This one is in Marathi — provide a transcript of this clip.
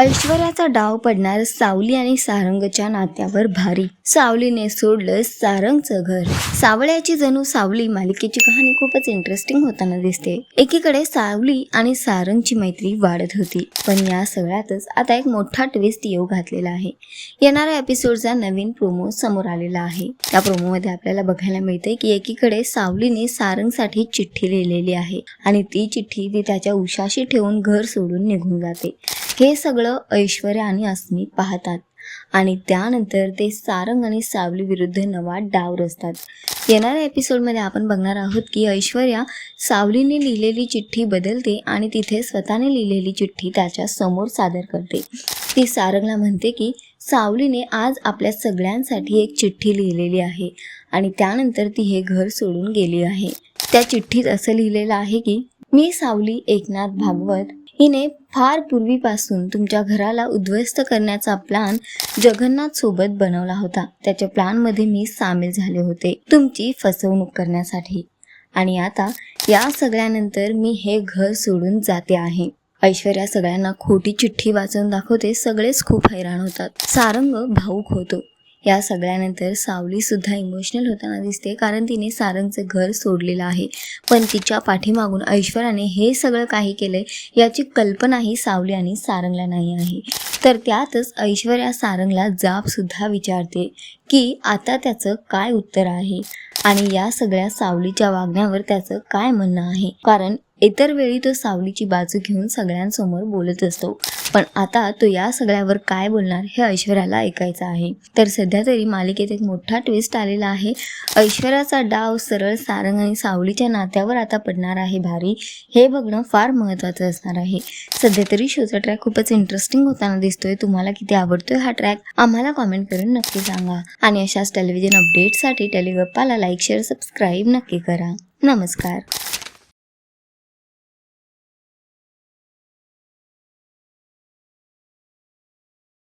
ऐश्वर्याचा डाव पडणार सावली आणि सारंगच्या नात्यावर भारी. सावलीने सोडलं सारंगचं घर. सावळ्याची जणू सावली मालिकेची कहाणी खूपच इंटरेस्टिंग होताना दिसते. एकीकडे सावली आणि सारंगची मैत्री वाढत होती. पण या सगळ्यातच आता एक मोठा ट्विस्ट येऊ घातलेला आहे. येणाऱ्या एपिसोडचा नवीन प्रोमो समोर आलेला आहे. त्या प्रोमोमध्ये आपल्याला बघायला मिळते की एकीकडे सावलीने सारंगसाठी चिठ्ठी लिहिलेली आहे. आणि ती चिठ्ठी ती त्याच्या उशाशी ठेवून घर सोडून निघून जाते. हे सगळं ऐश्वर्या आणि अस्मी पाहतात. आणि त्यानंतर ते सारंग आणि सावली विरुद्ध नवा डाव रचतात. येणाऱ्या एपिसोडमध्ये आपण बघणार आहोत की ऐश्वर्या सावलीने लिहिलेली चिठ्ठी बदलते आणि तिथे स्वतःने लिहिलेली चिठ्ठी त्याच्यासमोर सादर करते. ती सारंगला म्हणते की सावलीने आज आपल्या सगळ्यांसाठी एक चिठ्ठी लिहिलेली आहे आणि त्यानंतर ती हे घर सोडून गेली आहे. त्या चिठ्ठीत असं लिहिलेलं आहे की मी सावली एकनाथ भागवत. हिने फार पूर्वीपासून तुमच्या घराला उद्ध्वस्त करण्याचा प्लान जगन्नाथ सोबत बनवला होता. त्याच्या प्लॅनमध्ये मी सामील झाले होते तुमची फसवणूक करण्यासाठी. आणि आता या सगळ्यानंतर मी हे घर सोडून जाते आहे. ऐश्वर्या सगळ्यांना खोटी चिठ्ठी वाचून दाखवते सगळेच खूप हैराण होतात. सारंग भाऊक होतो. या सगळ्यानंतर सावली सुद्धा इमोशनल होताना दिसते कारण तिने सारंगचं घर सोडलेलं आहे. पण तिच्या पाठीमागून ऐश्वर्याने हे सगळं काही केलंय याची कल्पनाही सावली आणि सारंगला नाही आहे. तर त्यातच ऐश्वर्या सारंगला जाब सुद्धा विचारते की आता त्याचं काय उत्तर आहे? आणि या सगळ्या सावलीच्या वागण्यावर त्याचं काय म्हणणं आहे? कारण इतर वेळी तो सावलीची बाजू घेऊन सगळ्यांसमोर बोलत असतो. पण आता तो या सगळ्यावर काय बोलणार हे ऐश्वर्याला ऐकायचं आहे. तर सध्या तरी मालिकेत एक मोठा ट्विस्ट आलेला आहे. ऐश्वर्याचा डाव सरळ सारंग आणि सावलीच्या नात्यावर आता पडणार आहे भारी. हे बघणं फार महत्त्वाचं असणार आहे. सध्या तरी शोचा ट्रॅक खूपच इंटरेस्टिंग होताना दिसतोय. तुम्हाला किती आवडतोय हा ट्रॅक आम्हाला कॉमेंट करून नक्की सांगा. आणि अशाच टेलिव्हिजन अपडेटसाठी टेलिगप्पाला लाईक शेअर सबस्क्राईब नक्की करा. नमस्कार.